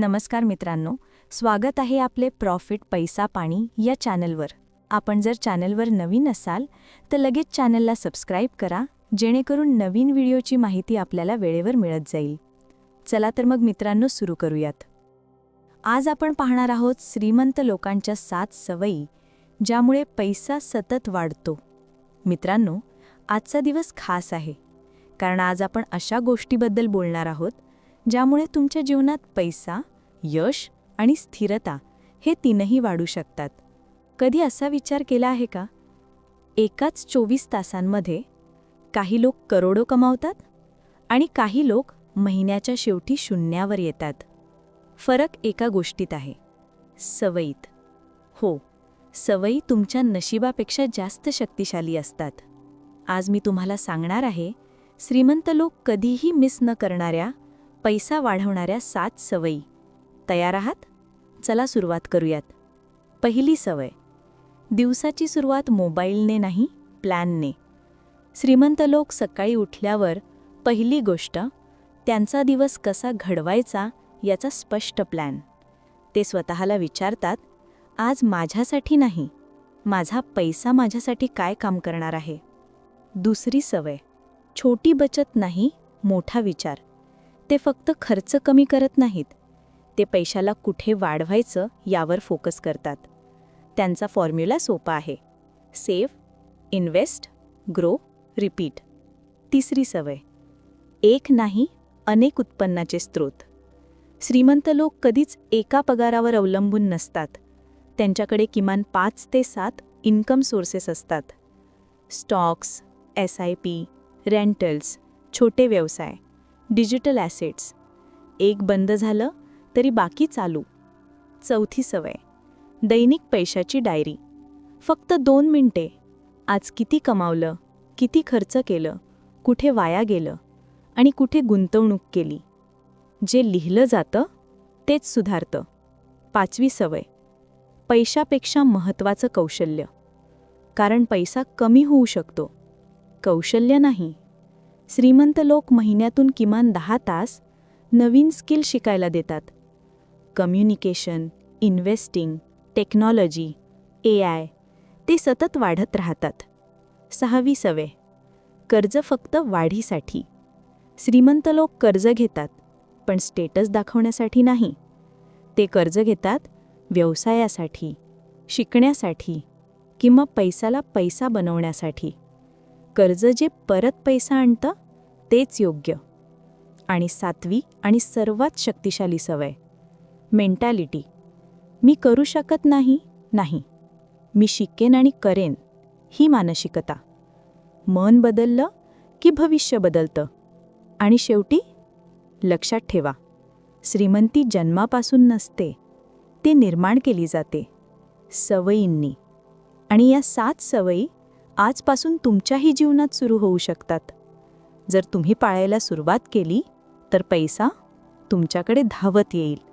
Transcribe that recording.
नमस्कार मित्रांनो स्वागत आहे आपले प्रॉफिट पैसा पाणी या चॅनलवर. आपण जर चॅनलवर नवीन असाल तर लगेच चॅनलला सबस्क्राईब करा जेणेकरून नवीन व्हिडिओची माहिती आपल्याला वेळेवर मिळत जाईल. चला तर मग मित्रांनो सुरू करूयात. आज आपण पाहणार आहोत श्रीमंत लोकांच्या सात सवयी ज्यामुळे पैसा सतत वाढतो. मित्रांनो आजचा दिवस खास आहे कारण आज आपण अशा गोष्टीबद्दल बोलणार आहोत ज्यामुळे तुमच्या जीवनात पैसा यश आणि स्थिरता हे तीनही वाढू शकतात. कधी असा विचार केला आहे का? एकाच चोवीस तासांमध्ये काही लोक करोडो कमावतात आणि काही लोक महिन्याच्या शेवटी शून्यावर येतात. फरक एका गोष्टीत आहे सवयीत. हो सवयी तुमच्या नशिबापेक्षा जास्त शक्तिशाली असतात. आज मी तुम्हाला सांगणार आहे श्रीमंत लोक कधीही मिस न करणाऱ्या पैसा वाढवणाऱ्या सात सवयी. तयार आहात? चला सुरुवात करूयात. पहिली सवय. दिवसाची सुरुवात मोबाईलने नाही प्लॅनने. श्रीमंत लोक सकाळी उठल्यावर पहिली गोष्ट त्यांचा दिवस कसा घडवायचा याचा स्पष्ट प्लॅन. ते स्वतःला विचारतात आज माझ्यासाठी नाही माझा पैसा माझ्यासाठी काय काम करणार आहे? दुसरी सवय. छोटी बचत नाही मोठा विचार. ते फक्त खर्च कमी करत नाहीत. ते पैशाला कुठे वाढवायचं यावर फोकस करतात. त्यांचा फॉर्म्युला सोपा आहे. सेव्ह इन्व्हेस्ट ग्रो रिपीट तिसरी सवय. एक नाही अनेक उत्पन्नाचे स्रोत. श्रीमंत लोक कधीच एका पगारावर अवलंबून नसतात. त्यांच्याकडे किमान पाच ते सात इन्कम सोर्सेस असतात. Stocks S I P rentals छोटे व्यवसाय. Digital assets. एक बंद झालं तरी बाकी चालू. चौथी सवय. दैनिक पैशाची डायरी. फक्त दोन मिनिटे. आज किती कमावलं किती खर्च केलं कुठे वाया गेलं आणि कुठे गुंतवणूक केली. जे लिहिलं जातं तेच सुधारतं. पाचवी सवय. पैशापेक्षा महत्त्वाचं कौशल्य. कारण पैसा कमी होऊ शकतो. कौशल्य नाही. श्रीमंत लोक महिन्यातून किमान दहा तास नवीन स्किल शिकायला देतात. Communication investing technology A I ते सतत वाढत राहतात. सहावी सवय कर्ज फक्त वाढीसाठी. श्रीमंत लोक कर्ज घेतात पण स्टेटस दाखवण्यासाठी नाही. ते कर्ज घेतात व्यवसायासाठी शिकण्यासाठी किंवा पैसाला पैसा बनवण्यासाठी. कर्ज जे परत पैसा आणतं तेच योग्य. आणि सातवी आणि सर्वात शक्तिशाली सवय मेंटॅलिटी. मी करू शकत नाही नाही. मी शिकेन आणि करेन ही मानसिकता. मन बदललं की भविष्य बदलतं. आणि शेवटी लक्षात ठेवा श्रीमंती जन्मापासून नसते ती निर्माण केली जाते सवयींनी. आणि या सात सवयी आजपासून तुमच्याही जीवनात सुरू होऊ शकतात. जर तुम्ही पाळायला सुरुवात केली तर पैसा तुमच्याकडे धावत येईल.